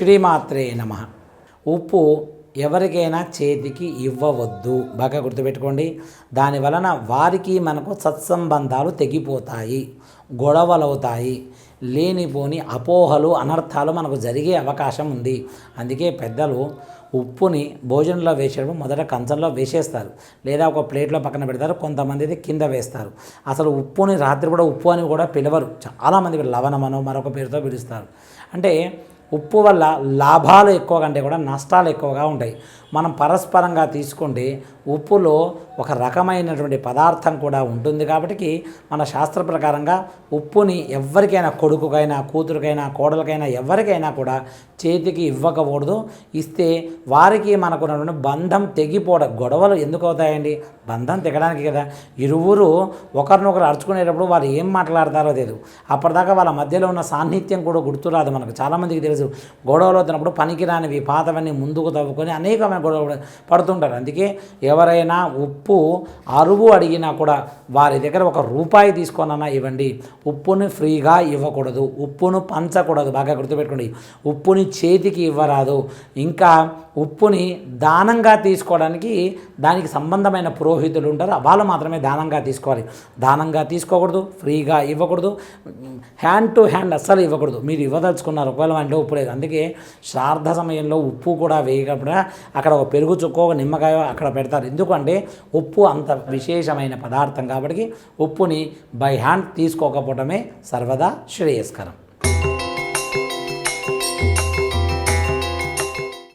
శ్రీమాత్రే నమ. ఉప్పు ఎవరికైనా చేతికి ఇవ్వవద్దు. బాగా గుర్తుపెట్టుకోండి. దాని వలన వారికి మనకు సత్సంబంధాలు తెగిపోతాయి గొడవలు అవుతాయి లేనిపోని అపోహలు అనర్థాలు మనకు జరిగే అవకాశం ఉంది. అందుకే పెద్దలు ఉప్పుని భోజనంలో వేసేటప్పుడు మొదట కంచంలో వేసేస్తారు. లేదా ఒక ప్లేట్లో పక్కన పెడతారు. కొంతమంది అయితే కింద వేస్తారు. అసలు ఉప్పుని రాత్రి కూడా ఉప్పు అని కూడా పిలవరు. చాలామంది లవణమనో మరొక పేరుతో పిలుస్తారు. అంటే ఉప్పు వల్ల లాభాలు ఎక్కువ కంటే కూడా నష్టాలు ఎక్కువగా ఉంటాయి. మనం పరస్పరంగా తీసుకుంటే ఉప్పులో ఒక రకమైనటువంటి పదార్థం కూడా ఉంటుంది కాబట్టి మన శాస్త్ర ప్రకారంగా ఉప్పుని ఎవరికైనా కొడుకుకైనా కూతురికైనా కోడలకైనా ఎవరికైనా కూడా చేతికి ఇవ్వకూడదు. ఇస్తే వారికి మనకు ఉన్నటువంటి బంధం తెగిపోవడం గొడవలు ఎందుకు అవుతాయండి? బంధం తెగడానికి కదా. ఇరువురు ఒకరినొకరు అరుచుకునేటప్పుడు వాళ్ళు ఏం మాట్లాడతారో తెలియదు అప్పటిదాకా వాళ్ళ మధ్యలో ఉన్న సాన్నిధ్యం కూడా గుర్తురాదు మనకు. చాలామందికి తెలుసు. గొడవలు అవుతున్నప్పుడు పనికిరానివి పాతవన్నీ ముందుకు తవ్వుకొని అనేకమైన గొడవ పడుతుంటారు. అందుకే ఎవరైనా ఉప్పు అరువు అడిగినా కూడా వారి దగ్గర ఒక రూపాయి తీసుకొనన్నా ఇవ్వండి. ఉప్పుని ఫ్రీగా ఇవ్వకూడదు. ఉప్పును పంచకూడదు. బాగా గుర్తుపెట్టుకోండి. ఉప్పుని చేతికి ఇవ్వరాదు. ఇంకా ఉప్పుని దానంగా తీసుకోవడానికి దానికి సంబంధమైన పురోహితులు ఉంటారు. వాళ్ళు మాత్రమే దానంగా తీసుకోవాలి. దానంగా తీసుకోకూడదు ఫ్రీగా ఇవ్వకూడదు హ్యాండ్ టు హ్యాండ్ అస్సలు ఇవ్వకూడదు. మీరు ఇవ్వదలుచుకున్నారు ఒకవేళ వాటిలో ఉప్పు లేదు. అందుకే శ్రార్థ సమయంలో ఉప్పు కూడా వేయకుండా అక్కడ ఒక పెరుగు చుక్క ఒక నిమ్మకాయ అక్కడ పెడతారు. ఎందుకంటే ఉప్పు అంత విశేషమైన పదార్థం కాబట్టి ఉప్పుని బై హ్యాండ్ తీసుకోకపోవడమే సర్వదా శ్రేయస్కరం.